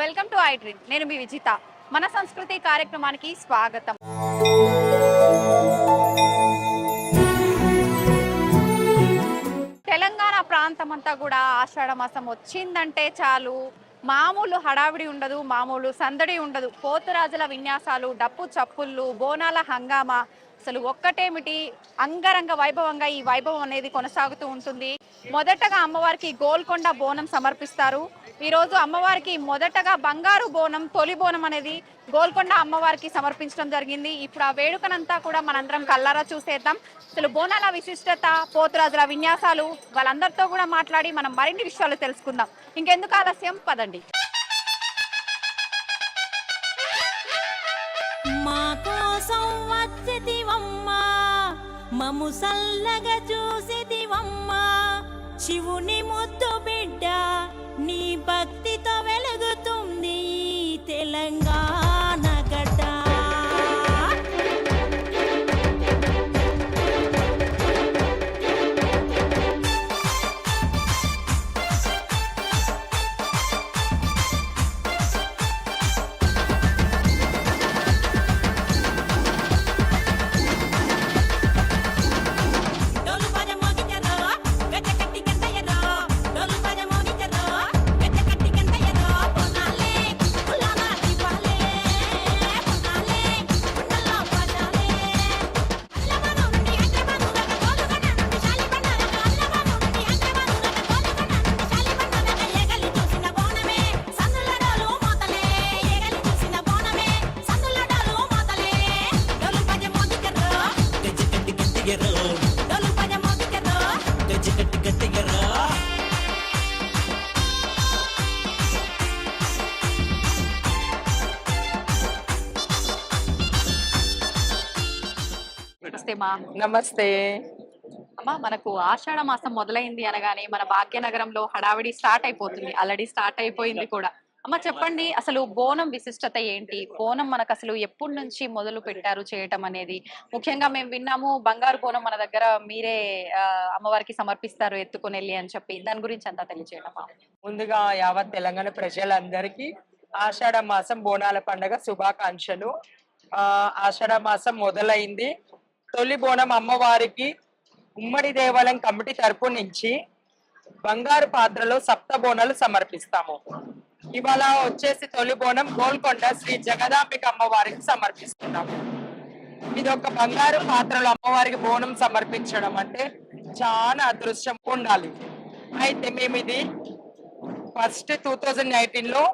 Welcome to I dream నేను మీ విజిత. మన సంస్కృతి కార్యక్రమానికి స్వాగతం. తెలంగాణ ప్రాంతం అంతా కూడా ఆషాఢ మాసం వచ్చిందంటే చాలు. మామూలు హడావిడి ఉండదు మామూలు సందడి ఉండదు. పోతురాజుల విన్యాసాలు డప్పు చప్పుళ్ళు బోనాల హంగామా అసలు ఒక్కటేమిటి? అంగరంగ వైభవంగా ఈ వైభవం అనేది కొనసాగుతూ ఉంటుంది. మొదటగా అమ్మవారికి గోల్కొండ బోనం సమర్పిస్తారు. ఈరోజు అమ్మవారికి మొదటగా బంగారు బోనం తొలి బోనం అనేది గోల్కొండ అమ్మవారికి సమర్పించడం జరిగింది. ఇప్పుడు ఆ వేడుకనంతా కూడా మనందరం కల్లారా చూసేద్దాం. అసలు బోనాల విశిష్టత పోతురాజుల విన్యాసాలు వాళ్ళందరితో కూడా మాట్లాడి మనం మరిన్ని విషయాలు తెలుసుకుందాం. ఇంకెందుకు ఆలస్యం? పదండి. మము సల్లగా చూసితివమ్మా. శివుని ముద్దు బిడ్డ నీ భక్తితో వెలుగు నమస్తే మా. నమస్తే. అమ్మా మనకు ఆషాఢ మాసం మొదలైంది అనగానే మన భాగ్యనగరంలో హడావిడి స్టార్ట్ అయిపోతుంది. ఆల్రెడీ స్టార్ట్ అయిపోయింది కూడా. అమ్మ చెప్పండి అసలు బోనం విశిష్టత ఏంటి? బోనం మనకు అసలు ఎప్పటి నుంచి మొదలు పెట్టారు చేయటం అనేది? ముఖ్యంగా మేము విన్నాము బంగారు బోనం మన దగ్గర మీరే అమ్మవారికి సమర్పిస్తారు ఎత్తుకొని వెళ్ళి అని చెప్పి. దాని గురించి అంతా తెలియచేయడమా ముందుగా యావత్ తెలంగాణ ప్రజలందరికీ ఆషాఢ మాసం బోనాల పండగ శుభాకాంక్షలు. ఆ ఆషాఢ మాసం మొదలైంది. తొలి బోనం అమ్మవారికి ఉమ్మడి దేవాలయం కమిటీ తరపు నుంచి బంగారు పాత్రలో సప్త బోనాలు సమర్పిస్తాము. ఇవాళ వచ్చేసి తొలి బోనం గోల్కొండ శ్రీ జగదాంబిక అమ్మవారికి సమర్పిస్తున్నాము. ఇది ఒక బంగారు పాత్రలో అమ్మవారికి బోనం సమర్పించడం అంటే చాలా అదృష్టం ఉండాలి. అయితే మేము ఇది ఫస్ట్ టూ థౌజండ్ నైన్టీన్లో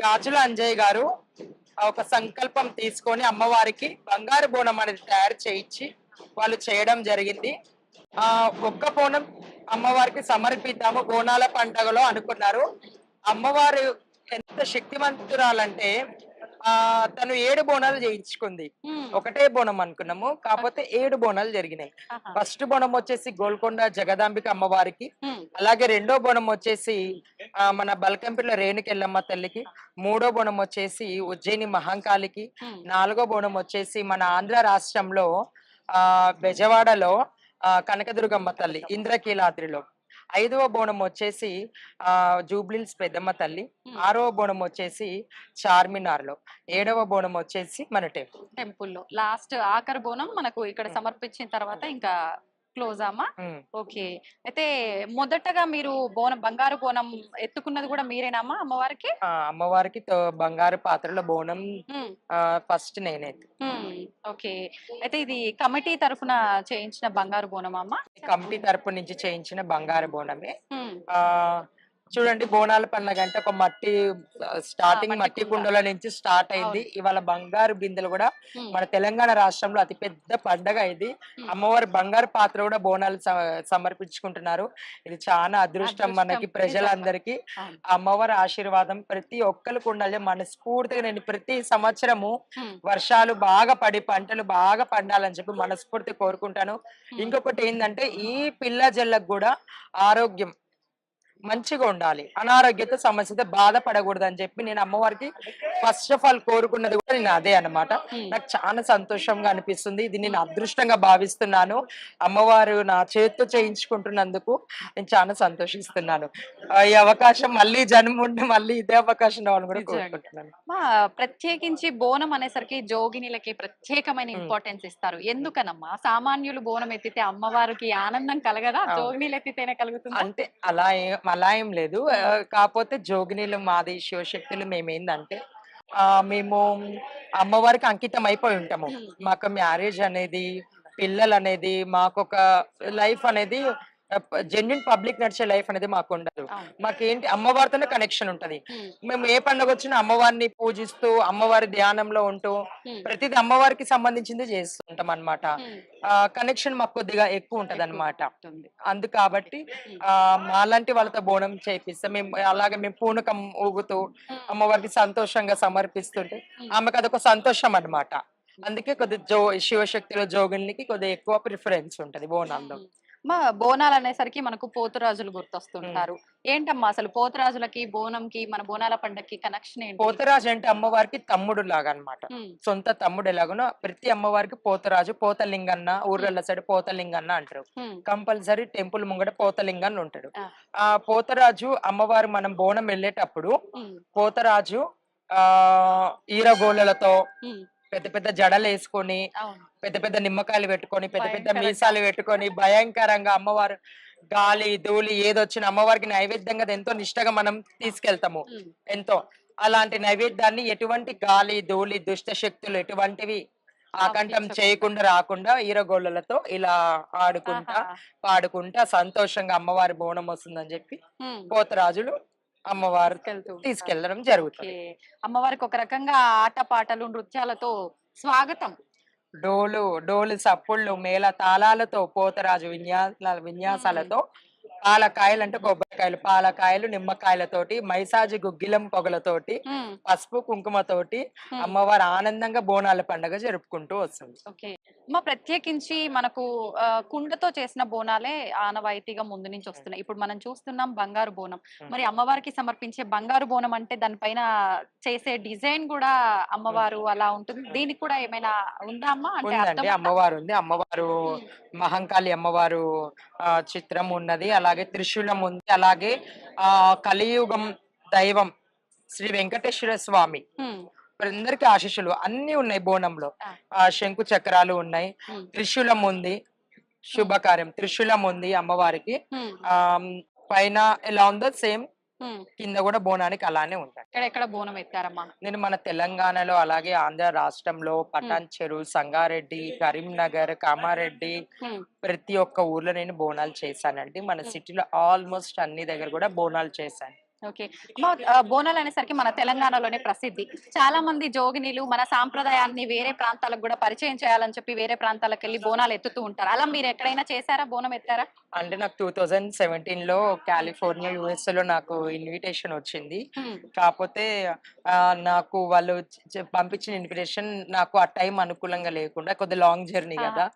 గాజుల అంజయ్ గారు ఒక సంకల్పం తీసుకొని అమ్మవారికి బంగారు బోనం అనేది తయారు చేయించి వాళ్ళు చేయడం జరిగింది. ఆ ఒక్క బోనం అమ్మవారికి సమర్పిద్దాము బోనాల పండగలో అనుకున్నారు. అమ్మవారు ఎంత శక్తివంతురాలంటే ఆ తను ఏడు బోనాలు చేయించుకుంది. ఒకటే బోనం అనుకున్నాము కాకపోతే ఏడు బోనాలు జరిగినాయి. ఫస్ట్ బోనం వచ్చేసి గోల్కొండ జగదాంబిక అమ్మవారికి అలాగే రెండో బోనం వచ్చేసి ఆ, మన బల్కంపల్లి రేణుకెళ్ళమ్మ తల్లికి మూడో బోనం వచ్చేసి ఉజ్జయిని మహంకాళికి. నాలుగో బోనం వచ్చేసి మన ఆంధ్ర రాష్ట్రంలో ఆ బెజవాడలో ఆ కనకదుర్గమ్మ తల్లి. ఇంద్రకీలాద్రిలో. ఐదవ బోనం వచ్చేసి ఆ జూబ్లిల్స్ పెద్దమ్మ తల్లి. ఆరవ బోనం వచ్చేసి చార్మినార్లో ఏడవ బోనం వచ్చేసి మన టెంపుల్. టెంపుల్లో. లాస్ట్ ఆఖరి బోనం మనకు ఇక్కడ సమర్పించిన తర్వాత ఇంకా క్లోజ్ అమ్మా ఉమ్. ఓకే. అయితే మొదటగా మీరు బోనం బంగారు బోనం ఎత్తుకున్నది కూడా మీరేనమ్మా అమ్మవారికి? అమ్మవారికి బంగారు పాత్రలో బోనం ఫస్ట్ నేనే ఓకే. అయితే ఇది కమిటీ తరఫున చేయించిన బంగారు బోనం అమ్మ? కమిటీ తరపు నుంచి చేయించిన బంగారు బోనమే. చూడండి బోనాల పండుగ అంటే ఒక మట్టి స్టార్టింగ్ మట్టి మట్టి కుండ. కుండల నుంచి స్టార్ట్ అయింది. ఇవాళ బంగారు బిందెలు కూడా మన తెలంగాణ రాష్ట్రంలో అతి పెద్ద పండగ ఇది. అమ్మవారి బంగారు పాత్ర కూడా బోనాలు సమర్పించుకుంటున్నారు. ఇది చాలా అదృష్టం మనకి ప్రజలందరికీ. అమ్మవారి ఆశీర్వాదం ప్రతి ఒక్కరికి ఉండాలి మనస్ఫూర్తిగా నేను ప్రతి సంవత్సరము వర్షాలు బాగా పడి పంటలు బాగా పండాలని చెప్పి మనస్ఫూర్తి కోరుకుంటాను. ఇంకొకటి ఏంటంటే ఈ పిల్ల జల్లకు కూడా ఆరోగ్యం మంచిగా ఉండాలి. అనారోగ్యత సమస్యతో బాధపడకూడదు అని చెప్పి నేను అమ్మవారికి ఫస్ట్ ఆఫ్ ఆల్ కోరుకున్నది కూడా నేను అదే అన్నమాట. నాకు చాలా సంతోషంగా అనిపిస్తుంది. ఇది నేను అదృష్టంగా భావిస్తున్నాను. అమ్మవారు నా చేతితో చేయించుకుంటున్నందుకు నేను చాలా సంతోషిస్తున్నాను. ఈ అవకాశం మళ్ళీ జన్మ ఉండి మళ్ళీ ఇదే అవకాశం రావాలని కూడా. కోరుకుంటున్నాను. ప్రత్యేకించి బోనం అనేసరికి జోగినిలకి ప్రత్యేకమైన. ఇంపార్టెన్స్ ఇస్తారు. ఎందుకనమ్మా? సామాన్యులు బోనం ఎత్తితే అమ్మవారికి ఆనందం కలగదా. జోగినీలు ఎత్తితేనే కలుగుతుంది? అంటే అలా అలా ఏం లేదు. కాకపోతే జోగినీలు మాది శివశక్తులు మేమేందంటే ఆ, మేము అమ్మవారికి అంకితం అయిపోయి ఉంటాము. మాకు మ్యారేజ్ అనేది పిల్లలు అనేది మాకు ఒక లైఫ్ అనేది జెన్యున్ పబ్లిక్ నడిచే లైఫ్ అనేది మాకు ఉండదు. మాకేంటి అమ్మవారితోనే కనెక్షన్ ఉంటది. మేము ఏ పండుగ వచ్చినా అమ్మవారిని పూజిస్తూ అమ్మవారి ధ్యానంలో ఉంటూ ప్రతిదీ అమ్మవారికి సంబంధించింది చేస్తుంటాం అనమాట. కనెక్షన్ మాకు కొద్దిగా ఎక్కువ ఉంటది. అనమాట. అందు కాబట్టి ఆ మాలాంటి వాళ్ళతో బోనం చేపిస్తాం. మేము అలాగే మేము పూనకం ఊగుతూ. అమ్మవారికి సంతోషంగా సమర్పిస్తుంటే ఆమెకు అదొక సంతోషం అన్నమాట అందుకే కొద్ది జో శివశక్తిలో జోగునికి కొద్దిగా ఎక్కువ ప్రిఫరెన్స్ ఉంటది బోనాల్లో. మా బోనాలు అనేసరికి మనకు పోతురాజులు గుర్తొస్తుంటారు. ఏంటమ్మా అసలు పోతురాజులకి బోనంకి మన బోనాల పండగకి కనెక్షన్ ఏంటి? పోతరాజు అంటే అమ్మవారికి తమ్ముడు లాగా అన్నమాట ఉమ్, సొంత తమ్ముడు ఎలాగనో ప్రతి అమ్మవారికి పోతరాజు పోతలింగన్న ఊర్ల సైడ్ పోతలింగన్న అంటారు. కంపల్సరీ టెంపుల్ ముంగట పోతలింగన్న ఉంటాడు ఆ. పోతరాజు అమ్మవారు మనం బోనం వెళ్ళేటప్పుడు పోతరాజు ఆ ఈరగోళ్ళలతో ఉమ్, పెద్ద పెద్ద జడలు వేసుకొని పెద్ద పెద్ద నిమ్మకాయలు పెట్టుకొని పెద్ద పెద్ద. మీసాలు పెట్టుకొని భయంకరంగా అమ్మవారు గాలి ధూళి ఏదొచ్చిన అమ్మవారికి నైవేద్యంగా ఎంతో నిష్టగా మనం తీసుకెళ్తాము ఎంతో అలాంటి నైవేద్యాన్ని ఎటువంటి గాలి ధూళి దుష్ట శక్తులు ఎటువంటివి ఆకంఠం. చేయకుండా రాకుండా ఈరగోళ్ళలతో ఇలా ఆడుకుంటా. పాడుకుంటా సంతోషంగా అమ్మవారి బోనం వస్తుందని చెప్పి పోతరాజులు అమ్మవారు. తీసుకెళ్ళడం జరుగుతుంది. అమ్మవారికి ఒక రకంగా ఆట పాటలు నృత్యాలతో స్వాగతం డోలు డోలు సప్పుళ్ళు మేళ తాళాలతో పోతరాజు విన్యాసాల విన్యాసాలతో పాలకాయలు అంటే కొబ్బరికాయలు పాలకాయలు నిమ్మకాయలతోటి మైసాజి గుగ్గిలం పొగలతోటి పసుపు కుంకుమతోటి. అమ్మవారు ఆనందంగా బోనాల పండుగ జరుపుకుంటూ వస్తుంది అమ్మ ప్రత్యేకించి మనకు కుండతో చేసిన బోనాలే ఆనవాయితీగా ముందు నుంచి వస్తున్నాయి. ఇప్పుడు మనం చూస్తున్నాం బంగారు బోనం. మరి అమ్మవారికి సమర్పించే బంగారు బోనం అంటే దానిపైన చేసే డిజైన్ కూడా అమ్మవారు అలా ఉంటుంది. దీనికి కూడా ఏమైనా ఉందా అమ్మా? అంటే? అమ్మవారు ఉంది. అమ్మవారు మహంకాళి అమ్మవారు ఆ, చిత్రం ఉన్నది. అలాగే త్రిశూలం ఉంది. అలాగే ఆ కలియుగం దైవం శ్రీ వెంకటేశ్వర స్వామి ఉమ్, అందరికి ఆశీస్సులు. అన్ని ఉన్నాయి బోనంలో. ఆ. శంకు చక్రాలు ఉన్నాయి. త్రిశూలం ఉంది. శుభకార్యం. త్రిశూలం ఉంది అమ్మవారికి. ఆ పైన ఎలా ఉందో సేమ్. కింద కూడా బోనానికి అలానే ఉంటాయి. బోనం ఎత్తారమ్మా? నేను మన తెలంగాణలో అలాగే ఆంధ్ర రాష్ట్రంలో పటాన్ చెరు సంగారెడ్డి కరీంనగర్ కామారెడ్డి ప్రతి ఒక్క ఊర్లో నేను బోనాలు చేశానండి. మన సిటీలో ఆల్మోస్ట్ అన్ని దగ్గర కూడా బోనాలు చేశాను. ఓకే. బోనాలు అనేసరికి మన తెలంగాణలోనే ప్రసిద్ధి. చాలా మంది జోగినీలు మన సాంప్రదాయాన్ని వేరే ప్రాంతాలకు కూడా పరిచయం చేయాలని చెప్పి వేరే ప్రాంతాలకు వెళ్ళి బోనాలు ఎత్తుతూ ఉంటారు. అలా మీరు ఎక్కడైనా చేశారా? బోనం ఎత్తారా? అంటే నాకు టూ థౌజండ్ సెవెంటీన్లో కాలిఫోర్నియా యుఎస్లో నాకు ఇన్విటేషన్ వచ్చింది. కాకపోతే నాకు వాళ్ళు పంపించిన ఇన్విటేషన్ నాకు ఆ టైం అనుకూలంగా లేకుండా కొద్దిగా లాంగ్ జర్నీ కదా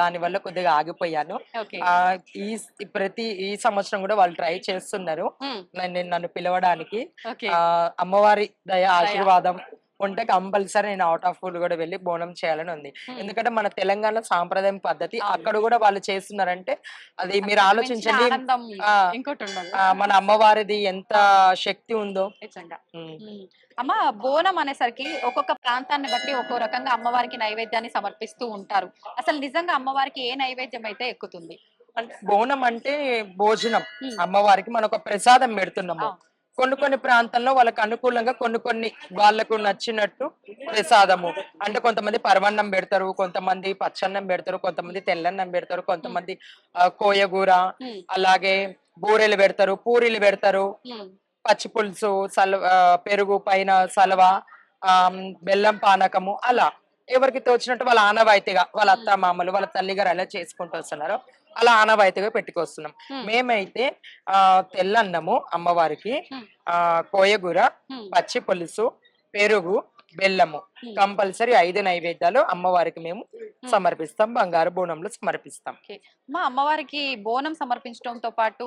దాని వల్ల కొద్దిగా ఆగిపోయాను. ఈ ప్రతి ఈ సంవత్సరం కూడా వాళ్ళు ట్రై చేస్తున్నారు. ఉమ్, నన్ను నన్ను పిలవడానికి అమ్మవారి దయ ఆశీర్వాదం ఉంటే కంపల్సరీ నేను అవుట్ ఆఫ్ ఊర్ కూడా వెళ్ళి బోనం చేయాలని ఉంది. ఎందుకంటే మన తెలంగాణ సాంప్రదాయం పద్ధతి. అక్కడ కూడా వాళ్ళు చేస్తున్నారంటే అది మీరు ఆలోచించండి. మన అమ్మవారిది ఎంత శక్తి ఉందో. అమ్మ బోనం అనేసరికి ఒక్కొక్క ప్రాంతాన్ని బట్టి ఒక్కో రకంగా అమ్మవారికి నైవేద్యాన్ని సమర్పిస్తూ ఉంటారు. అసలు నిజంగా అమ్మవారికి ఏ నైవేద్యం అయితే ఎక్కుతుంది? అంటే బోనం అంటే భోజనం. అమ్మవారికి మనం ఒక ప్రసాదం పెడుతున్నాము. కొన్ని కొన్ని ప్రాంతాల్లో వాళ్ళకి అనుకూలంగా కొన్ని కొన్ని వాళ్ళకు నచ్చినట్టు ప్రసాదము. అంటే కొంతమంది పరవన్నం పెడతారు కొంతమంది పచ్చన్నం పెడతారు కొంతమంది తెల్లన్నం పెడతారు కొంతమంది కోయగూర అలాగే బూరెలు పెడతారు పూరీలు పెడతారు పచ్చి పులుసు సల పెరుగు పైన సలవ ఆ, బెల్లం పానకము అలా. ఎవరికి తోచినట్టు వాళ్ళ ఆనవాయితీగా వాళ్ళ అత్త మామలు వాళ్ళ తల్లిగారు ఎలా చేసుకుంటూ వస్తున్నారు. అలా ఆనవాయితీగా పెట్టుకొస్తున్నాం. మేమైతే ఆ తెల్లన్నము అమ్మవారికి. ఆ కోయగూర పచ్చి పులుసు పెరుగు బెల్లము. కంపల్సరీ ఐదు నైవేద్యాలు అమ్మవారికి మేము సమర్పిస్తాం. బంగారు బోనంలో సమర్పిస్తాం. మా అమ్మవారికి బోనం సమర్పించడంతో పాటు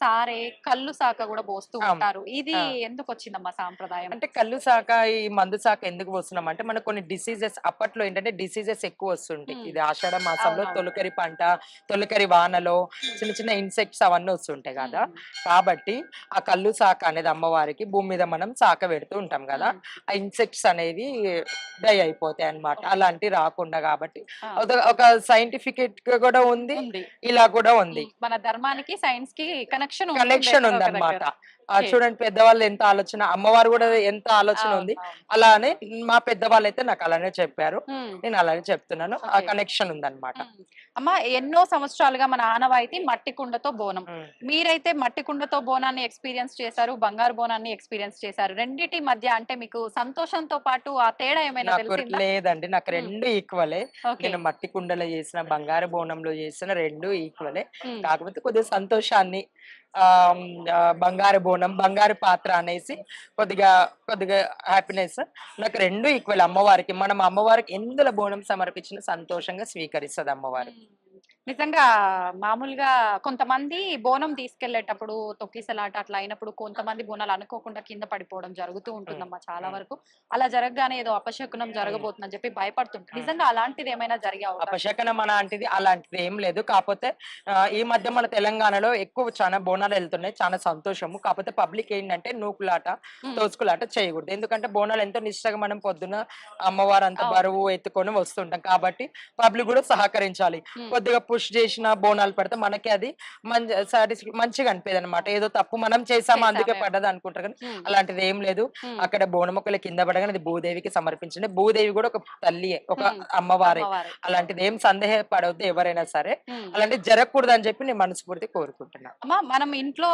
సారే కళ్ళు సాక కూడా పోస్తూ. ఉంటారు. ఇది. ఎందుకు వచ్చిందమ్మా సాంప్రదాయం? అంటే కళ్ళు శాఖ ఈ మందు శాఖ ఎందుకు వస్తున్నాం అంటే మనకు కొన్ని డిసీజెస్ అప్పట్లో ఏంటంటే డిసీజెస్ ఎక్కువ వస్తుంటాయి. ఇది ఆషాఢ మాసంలో. తొలకరి పంట తొలకరి వానలో చిన్న చిన్న ఇన్సెక్ట్స్ అవన్నీ వస్తుంటాయి కదా. కాబట్టి ఆ కళ్ళు శాఖ అనేది అమ్మవారికి భూమి మీద మనం శాఖ పెడుతూ ఉంటాం కదా. ఆ ఇన్సెక్ట్స్ అనేవి డై అయిపోతాయి అన్నమాట. అలాంటి రాకుండా కాబట్టి. ఒక- సైంటిఫికెట్ కూడా ఉంది ఉంది. ఇలా కూడా ఉంది. మన ధర్మానికి సైన్స్కి కనెక్షన్ కనెక్షన్ ఉంది అనమాట చూడండి పెద్దవాళ్ళు ఎంత ఆలోచన అమ్మవారు కూడా ఎంత ఆలోచన ఉంది. అలానే మా పెద్దవాళ్ళు అయితే నాకు అలానే చెప్పారు. నేను అలానే చెప్తున్నాను. ఆ. కనెక్షన్ ఉందన్నమాట. అమ్మ ఎన్నో సంవత్సరాలుగా మన ఆనవాయితీ మట్టి కుండతో బోనం. మీరైతే మట్టి కుండతో బోనాన్ని ఎక్స్పీరియన్స్ చేశారు బంగారు బోనాన్ని ఎక్స్పీరియన్స్ చేశారు. రెండిటి మధ్య అంటే మీకు సంతోషంతో పాటు ఆ తేడా ఏమైనా లేదండి. నాకు. రెండు ఈక్వలే. నేను మట్టి కుండలో చేసిన బంగారు బోనంలో చేసిన రెండు ఈక్వలే. కాకపోతే కొద్దిగా సంతోషాన్ని బంగారు బోనం బంగారు పాత్ర అనేసి కొద్దిగా కొద్దిగా హ్యాపీనెస్ నాకు రెండు ఈక్వల్ అమ్మవారికి. మనం అమ్మవారికి ఎందులో బోనం సమర్పించిన సంతోషంగా స్వీకరిస్తుంది అమ్మవారు. నిజంగా మామూలుగా కొంతమంది బోనం తీసుకెళ్ళేటప్పుడు తొక్కిసలాట అట్లా అయినప్పుడు కొంతమంది బోనాలు అనుకోకుండా కింద పడిపోవడం జరుగుతూ ఉంటుందమ్మా చాలా. వరకు. అలా జరగగానే ఏదో అపశకునం జరగబోతుందని చెప్పి భయపడుతుంటారు. నిజంగా అలాంటిది ఏమైనా జరిగే అపశకనం అలాంటిది అలాంటిది ఏం లేదు. కాకపోతే ఈ మధ్య మన తెలంగాణలో ఎక్కువ చాలా బోనాలు వెళ్తున్నాయి. చాలా సంతోషము. కాకపోతే పబ్లిక్ ఏంటంటే నూకులాట. తోసుకులాట చేయకూడదు. ఎందుకంటే బోనాలు ఎంతో నిష్టగా మనం పొద్దున అమ్మవారు అంత. బరువు ఎత్తుకొని వస్తుంటాం. కాబట్టి పబ్లిక్ కూడా సహకరించాలి. కొద్దిగా పుష్ చేసిన బోనాలు పడితే మనకి అది మంచి మంచిగా అనిపేది అనమాట ఏదో తప్పు మనం చేసాము అందుకే. పడ్డది అనుకుంటారు కానీ. అలాంటిది ఏం లేదు. అక్కడ బోనం ఒకళ్ళ కింద పడగానే అది భూదేవికి సమర్పించండి భూదేవి కూడా ఒక తల్లియే ఒక. అమ్మవారే. అలాంటిది ఏం సందేహపడవద్దు ఎవరైనా సరే ఉమ్. అలాంటిది జరగకూడదు అని చెప్పి నేను మనస్ఫూర్తి కోరుకుంటున్నా అమ్మా మనం ఇంట్లో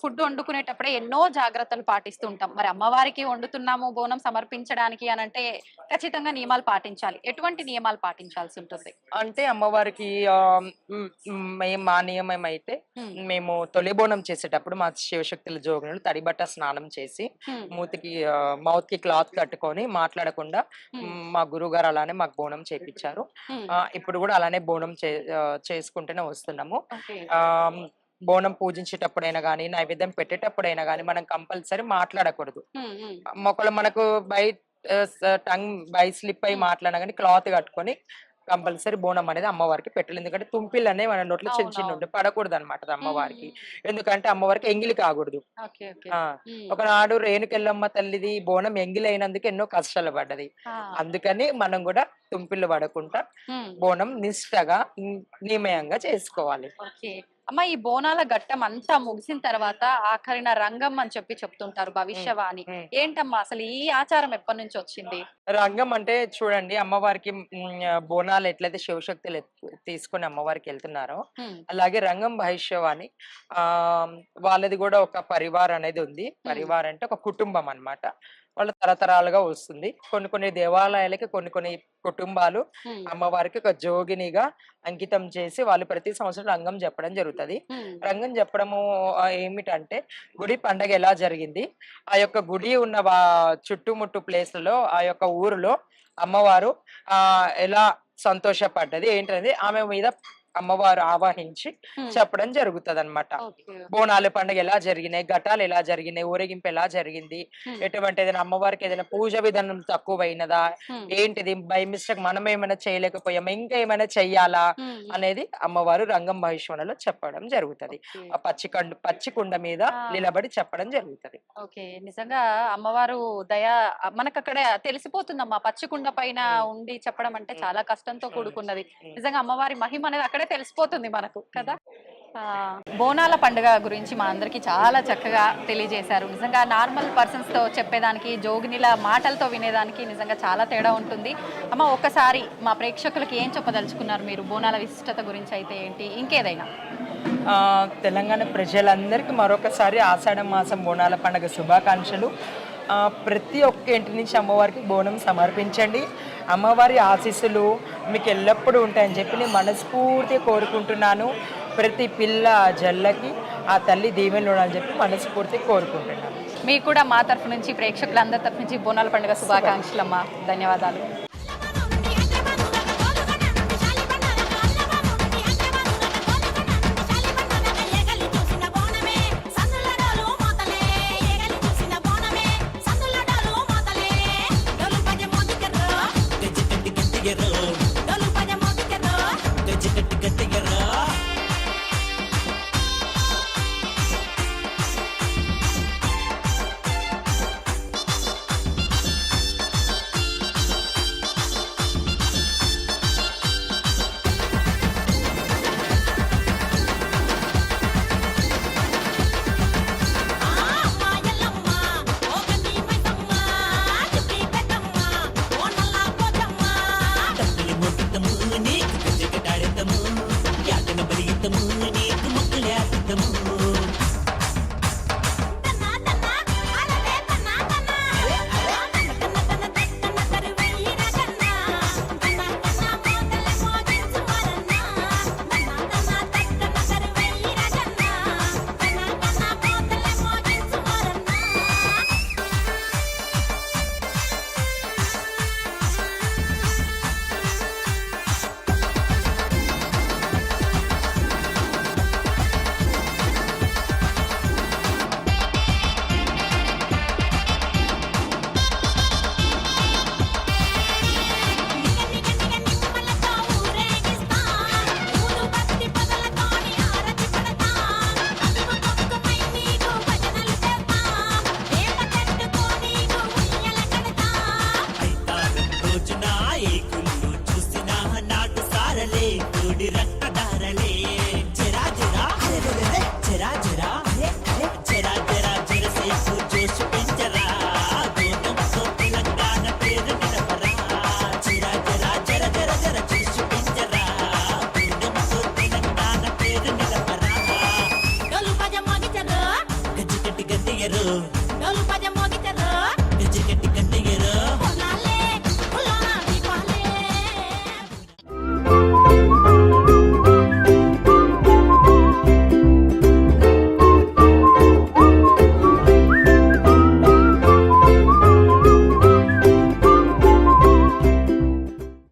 ఫుడ్ వండుకునేటప్పుడే ఎన్నో జాగ్రత్తలు పాటిస్తూ ఉంటాం మరి అమ్మవారికి వండుతున్నాము బోనం సమర్పించడానికి అని అంటే ఖచ్చితంగా నియమాలు పాటించాలి ఎటువంటి నియమాలు పాటించాల్సి ఉంటుంది అంటే అమ్మవారికి మేము మా నియమం అయితే. మేము తొలి బోనం చేసేటప్పుడు మా శివశక్తుల జోగులు తడిబట్ట స్నానం చేసి. మూతికి మౌత్కి క్లాత్ కట్టుకొని మాట్లాడకుండా. మ్, మా గురువు గారు అలానే మాకు బోనం చేపించారు ఇప్పుడు కూడా అలానే బోనం చేసుకుంటూనే వస్తున్నాము బోనం పూజించేటప్పుడైనా కానీ నైవేద్యం పెట్టేటప్పుడైనా కానీ మనం కంపల్సరీ మాట్లాడకూడదు. మొక్కలు మనకు బై టంగ్ బై స్లిప్ అయి. మాట్లాడినా కానీ క్లాత్ కట్టుకొని కంపల్సరీ బోనం అనేది అమ్మవారికి పెట్టాలి ఎందుకంటే తుంపిలు అనేవి మన నోట్లో చిన్న చిన్న. ఉంటాయి పడకూడదు అనమాట అమ్మవారికి. ఎందుకంటే అమ్మవారికి ఎంగిలి కాకూడదు. ఒకనాడు రేణుకెళ్ళమ్మ తల్లిది బోనం ఎంగిలి అయినందుకు ఎన్నో కష్టాలు పడ్డది. అందుకని మనం కూడా తుంపిలు పడకుండా. బోనం నిష్టగా ని- నియమయంగా చేసుకోవాలి అమ్మ ఈ బోనాల ఘట్టం అంతా ముగిసిన తర్వాత ఆఖరిన రంగం అని చెప్పి చెప్తుంటారు భవిష్యవాణి. ఏంటమ్మా అసలు ఈ ఆచారం ఎప్పటి నుంచి వచ్చింది రంగం అంటే చూడండి అమ్మవారికి బోనాలు ఎట్లయితే శివశక్తులు తీసుకొని అమ్మవారికి వెళ్తున్నారో. అలాగే రంగం భవిష్యవాణి ఆ వాళ్ళది కూడా ఒక పరివార్ అనేది ఉంది పరివార్ అంటే ఒక కుటుంబం అన్నమాట వాళ్ళ తరతరాలుగా వస్తుంది కొన్ని కొన్ని దేవాలయాలకి కొన్ని కొన్ని కుటుంబాలు. అమ్మవారికి ఒక జోగినిగా అంకితం చేసి వాళ్ళు ప్రతి సంవత్సరం రంగం చెప్పడం జరుగుతది. రంగం చెప్పడము ఏమిటంటే గుడి పండగ ఎలా జరిగింది ఆ యొక్క గుడి ఉన్న వా చుట్టుముట్టు ప్లేస్లలో ఆ యొక్క ఊరిలో అమ్మవారు ఆ ఎలా సంతోషపడ్డది. ఏంటనేది ఆమె మీద అమ్మవారు ఆవాహించి. చెప్పడం జరుగుతుంది అనమాట. బోనాల పండుగ ఎలా జరిగినాయి ఘటాలు ఎలా జరిగినాయి ఊరేగింపు ఎలా జరిగింది. ఎటువంటి ఏదైనా అమ్మవారికి ఏదైనా పూజ విధానం తక్కువైనదా. ఏంటిది బై మిస్టేక్ మనం ఏమైనా చేయలేకపోయామా ఇంకా ఏమైనా చెయ్యాలా. అనేది అమ్మవారు రంగం మహేశ్వరంలో చెప్పడం జరుగుతది. ఆ పచ్చి కండు పచ్చి కుండ మీద. నిలబడి చెప్పడం జరుగుతది ఓకే నిజంగా అమ్మవారు దయ మనకు అక్కడ తెలిసిపోతుందమ్మా పచ్చికుండ పైన. ఉండి చెప్పడం అంటే. చాలా కష్టంతో. కూడుకున్నది. నిజంగా అమ్మవారి మహిమ అనేది అక్కడే తెలిసిపోతుంది మనకు కదా? ఆ, బోనాల పండుగ గురించి మా అందరికి చాలా చక్కగా తెలియజేశారు. నిజంగా నార్మల్ పర్సన్స్తో చెప్పేదానికి జోగినిల మాటలతో వినేదానికి నిజంగా చాలా తేడా ఉంటుంది. అమ్మ ఒక్కసారి మా ప్రేక్షకులకి ఏం చెప్పదలుచుకున్నారు మీరు? బోనాల విశిష్టత గురించి అయితే ఏంటి? ఇంకేదైనా? తెలంగాణ ప్రజలందరికీ మరొకసారి ఆషాఢ మాసం బోనాల పండుగ శుభాకాంక్షలు. ప్రతి ఒక్క ఇంటి నుంచి అమ్మవారికి బోనం సమర్పించండి. అమ్మవారి ఆశీస్సులు మీకు ఎల్లప్పుడూ ఉంటాయని చెప్పి నేను మనస్ఫూర్తిగా కోరుకుంటున్నాను. ప్రతి పిల్ల జల్లకి ఆ తల్లి దీవెనలు అని చెప్పి మనస్ఫూర్తి కోరుకుంటున్నాను. మీకు కూడా మా తరఫు నుంచి ప్రేక్షకులందరి తరఫు నుంచి బోనాల పండుగ శుభాకాంక్షలు ధన్యవాదాలు.